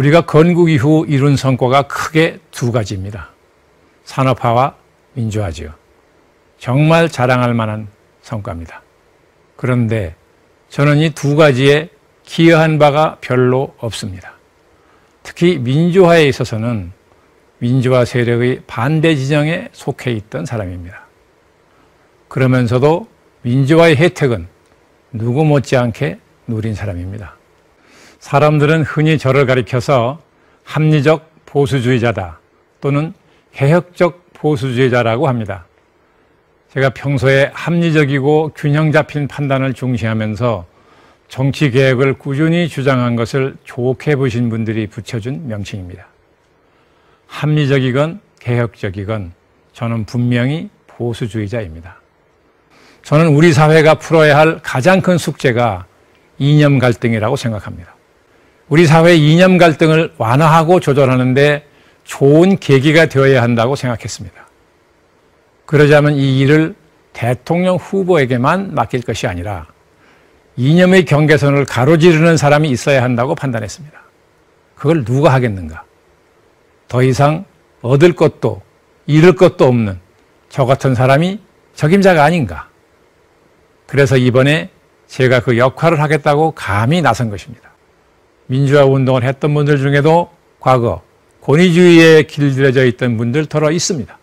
우리가 건국 이후 이룬 성과가 크게 두 가지입니다. 산업화와 민주화지요. 정말 자랑할 만한 성과입니다. 그런데 저는 이 두 가지에 기여한 바가 별로 없습니다. 특히 민주화에 있어서는 민주화 세력의 반대 진영에 속해 있던 사람입니다. 그러면서도 민주화의 혜택은 누구 못지않게 누린 사람입니다. 사람들은 흔히 저를 가리켜서 합리적 보수주의자다 또는 개혁적 보수주의자라고 합니다. 제가 평소에 합리적이고 균형 잡힌 판단을 중시하면서 정치 개혁을 꾸준히 주장한 것을 좋게 보신 분들이 붙여준 명칭입니다. 합리적이건 개혁적이건 저는 분명히 보수주의자입니다. 저는 우리 사회가 풀어야 할 가장 큰 숙제가 이념 갈등이라고 생각합니다. 우리 사회의 이념 갈등을 완화하고 조절하는데 좋은 계기가 되어야 한다고 생각했습니다. 그러자면 이 일을 대통령 후보에게만 맡길 것이 아니라 이념의 경계선을 가로지르는 사람이 있어야 한다고 판단했습니다. 그걸 누가 하겠는가? 더 이상 얻을 것도 잃을 것도 없는 저 같은 사람이 적임자가 아닌가? 그래서 이번에 제가 그 역할을 하겠다고 감히 나선 것입니다. 민주화 운동을 했던 분들 중에도 과거 권위주의에 길들여져 있던 분들 더러 있습니다.